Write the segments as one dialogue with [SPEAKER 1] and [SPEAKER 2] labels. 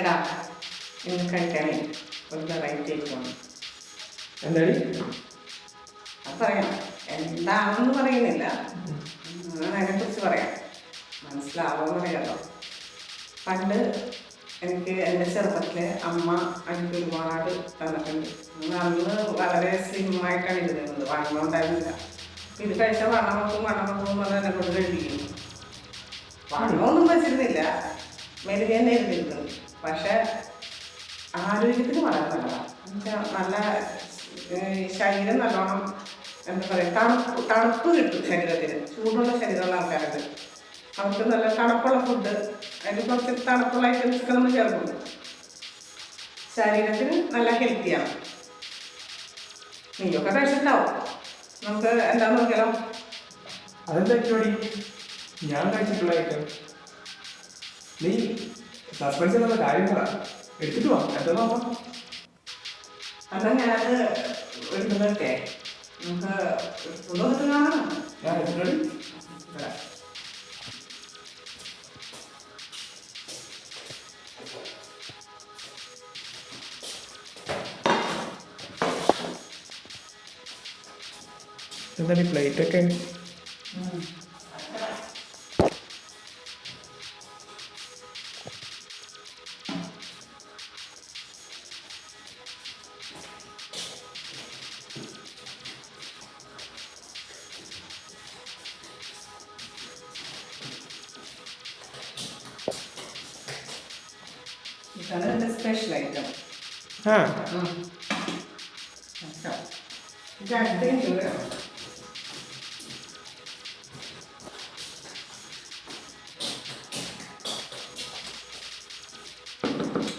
[SPEAKER 1] ഇന്ന് കഴിക്കാനേ ഒരു വെറൈറ്റി ആയിട്ടാണ്
[SPEAKER 2] എന്താടി?
[SPEAKER 1] അത് പറയാം. എന്താണെന്ന് പറയുന്നില്ല. ഞാൻ അതിനെക്കുറിച്ച് പറയാം. മനസ്സിലാവുമെന്ന് അറിയാലോ. പണ്ട് എനിക്ക് എന്റെ ചെറുപ്പത്തിൽ അമ്മ എനിക്ക് ഒരുപാട് തന്നിട്ടുണ്ട്. അന്ന് വളരെ സ്ലിമ്മായിട്ടാണ് ഇരുന്നിരുന്നത് വണ്ണം ഉണ്ടായിരുന്നില്ല. ഇത് കഴിച്ചാൽ വണ്ണം വെക്കും വണ്ണം വെക്കും അത് എന്നെ കൊണ്ട് കഴിപ്പിക്കുന്നു വണ്ണമൊന്നും വെച്ചിരുന്നില്ല. മെരുക തന്നെ ഇരുന്നിരുന്നത് പക്ഷെ ആരോഗ്യത്തിന് വളരെ നല്ലതാണ്. നല്ല ശരീരം നല്ലോണം എന്താ പറയുക തണുപ്പ് തണുപ്പ് കിട്ടും ശരീരത്തിന്. ചൂടുള്ള ശരീരമുള്ള ആൾക്കാരുണ്ട്. അവർക്ക് നല്ല തണുപ്പുള്ള ഫുഡ് അതിന് കുറച്ച് തണുപ്പുള്ള ഐറ്റംസൊക്കെ നമ്മൾ ചേർക്കും. ശരീരത്തിന് നല്ല ഹെൽത്തിയാണ് നീയൊക്കെ കഴിച്ചിട്ടുണ്ടാവും. നമുക്ക് എന്താന്ന് നോക്കിയാലോ?
[SPEAKER 2] അതെന്താ ഞാൻ കഴിച്ചിട്ടുള്ള ഐറ്റം നീ? സസ്പെൻസ് ഉള്ള കാര്യങ്ങളാണ് എടുത്തിട്ട് വാ. എന്താ നോക്കാം
[SPEAKER 1] അതാ ഞാനത് നമുക്ക് കാണാം
[SPEAKER 2] ഞാൻ എടുത്തിട്ട് എന്താണ് ഈ
[SPEAKER 1] എന്റെ സ്പെഷ്യൽ ഐറ്റം
[SPEAKER 2] ആ.
[SPEAKER 1] ഇത്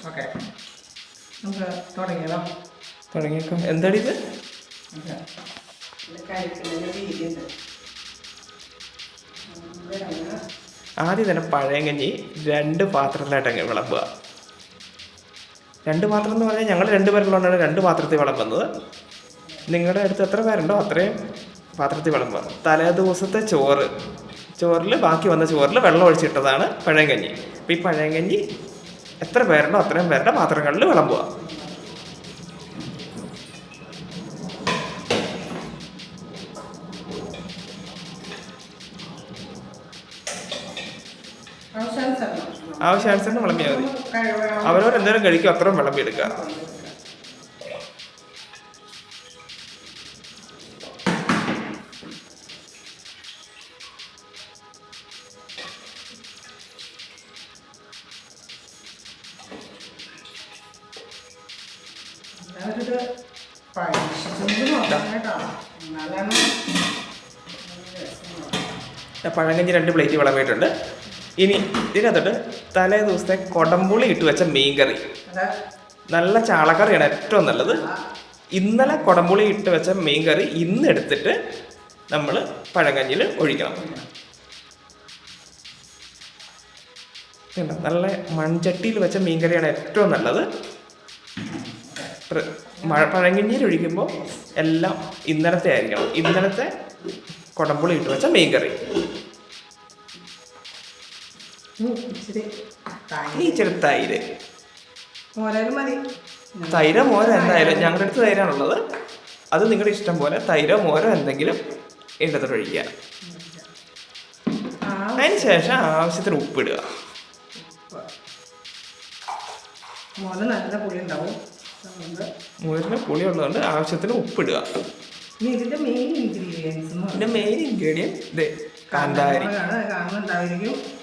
[SPEAKER 1] ഓക്കെ. നമുക്ക് തുടങ്ങിയല്ലോ
[SPEAKER 2] തുടങ്ങിയേക്കാം. എന്താടി ഇത്? ആദ്യം തന്നെ പഴയങ്കഞ്ഞി രണ്ട് പാത്രത്തിലായിട്ടങ്ങ് വിളമ്പുക. രണ്ട് പാത്രം എന്ന് പറഞ്ഞാൽ ഞങ്ങൾ രണ്ട് പേരുള്ളതുകൊണ്ടാണ് രണ്ട് പാത്രത്തിൽ വിളമ്പുന്നത്. നിങ്ങളുടെ അടുത്ത് എത്ര പേരുണ്ടോ അത്രയും പാത്രത്തിൽ വിളമ്പുക. തലേ ദിവസത്തെ ചോറ്. ചോറിൽ ബാക്കി വന്ന ചോറിൽ വെള്ളം ഒഴിച്ചിട്ടതാണ് പഴയങ്കഞ്ഞി അപ്പോൾ ഈ പഴയങ്കഞ്ഞി എത്ര പേരുണ്ടോ അത്രയും പേരുടെ പാത്രങ്ങളിൽ വിളമ്പുക.
[SPEAKER 1] ആവശ്യാനുസരണം
[SPEAKER 2] ആവശ്യാനുസരണം വിളമ്പിയാൽ മതി.
[SPEAKER 1] അവരോരെന്തേലും
[SPEAKER 2] അവരവർ കഴിക്കും അത്രയും വിളമ്പിയെടുക്കുക.
[SPEAKER 1] എടുക്കുക
[SPEAKER 2] പഴങ്കഞ്ഞി രണ്ട് പ്ലേറ്റ് വിളമ്പിയിട്ടുണ്ട്. ഇനി ഇതിനകത്തോട്ട് തലേ ദിവസത്തെ കൊടംപുളി ഇട്ട് വെച്ച മീൻകറി.
[SPEAKER 1] കറി
[SPEAKER 2] നല്ല ചാളക്കറിയാണ് ഏറ്റവും നല്ലത്. ഇന്നലെ കൊടംപുളി ഇട്ട് വെച്ച മീൻകറി ഇന്ന് എടുത്തിട്ട് നമ്മൾ പഴങ്കഞ്ഞിൽ ഒഴിക്കണം? നല്ല മൺചട്ടിയിൽ വെച്ച മീൻ കറിയാണ് ഏറ്റവും നല്ലത്. മഴ പഴങ്കഞ്ഞിയിൽ ഒഴിക്കുമ്പോൾ എല്ലാം ഇന്നലത്തെ ആയിരിക്കണം. ഇന്നലത്തെ കൊടംപുളി ഇട്ട് വെച്ച മീൻകറി.
[SPEAKER 1] ഇച്ചിരി
[SPEAKER 2] ഇച്ചിരി തൈര്.
[SPEAKER 1] മോരാലും മതി.
[SPEAKER 2] തൈരോ മോരോ എന്തായാലും ഞങ്ങളുടെ അടുത്ത് തൈരാണുള്ളത്. അത് നിങ്ങളുടെ ഇഷ്ടം പോലെ തൈരോ മോരോ എന്തെങ്കിലും ഇടത്തോട്ട് ഒഴിക്കുക. അതിന് ശേഷം ആവശ്യത്തിന് ഉപ്പിടുക. മോരിന് പുളി ഉള്ളതുകൊണ്ട് ആവശ്യത്തിന് ഉപ്പിടുക.
[SPEAKER 1] ഇതിന്റെ മെയിൻ ഇൻഗ്രീഡിയൻസ്
[SPEAKER 2] ഇതിന്റെ മെയിൻ ഇൻഗ്രീഡിയൻ ഇത് കാന്താരി.
[SPEAKER 1] കാണുന്നുണ്ടായിരിക്കും.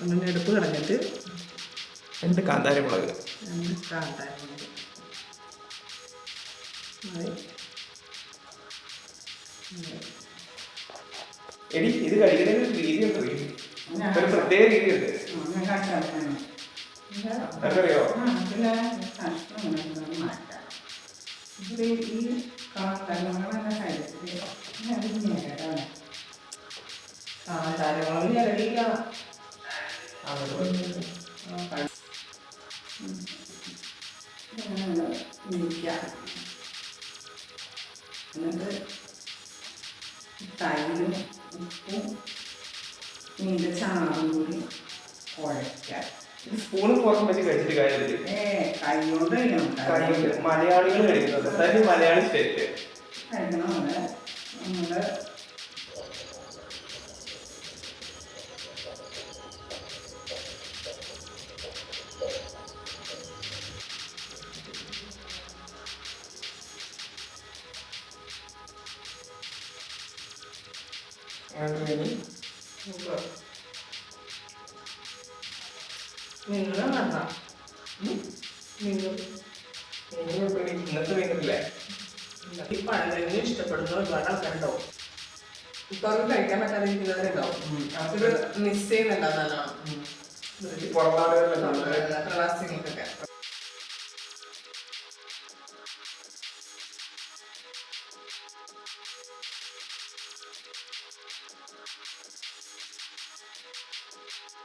[SPEAKER 1] ഒന്നിന്റെ അടുപ്പ് കളഞ്ഞിട്ട്
[SPEAKER 2] രണ്ട് കാന്താരി മുളക്
[SPEAKER 1] രണ്ട് കാന്താരി
[SPEAKER 2] എടി ഇത് കഴിക്കുന്നതിന് ഒരു പ്രത്യേക രീതിയുണ്ട്. അറിയോ
[SPEAKER 1] ഈ കഴിച്ചിട്ട് കാന്താരങ്ങളും എന്നിട്ട് തൈരും ഉപ്പും മീന്റെ ചാറും കൂടി കുഴയ്ക്കുക.
[SPEAKER 2] സ്പൂണും കുറച്ചും വെച്ച് കഴിച്ചിട്ട് കാര്യമില്ല.
[SPEAKER 1] ഏ കൈ കൊണ്ട്
[SPEAKER 2] മലയാളികൾ കഴിക്കുന്നത്. മലയാളി സ്റ്റേറ്റ്
[SPEAKER 1] കഴിക്കണം അത് നമ്മൾ നിങ്ങൾ വേണ്ട. നിങ്ങൾ
[SPEAKER 2] ഇന്നത്തെ മീനല്ലേ?
[SPEAKER 1] ഈ പഴങ്ങൾ ഇഷ്ടപ്പെടുന്ന ഒരുപാട് ആൾക്കാരുണ്ടാവും. ഇപ്പൊ അവർക്ക് കഴിക്കാൻ പറ്റാതിരിക്കുന്നവരുണ്ടാവും ഇത് മിസ് ചെയ്യുന്നുണ്ടോ നല്ലോണം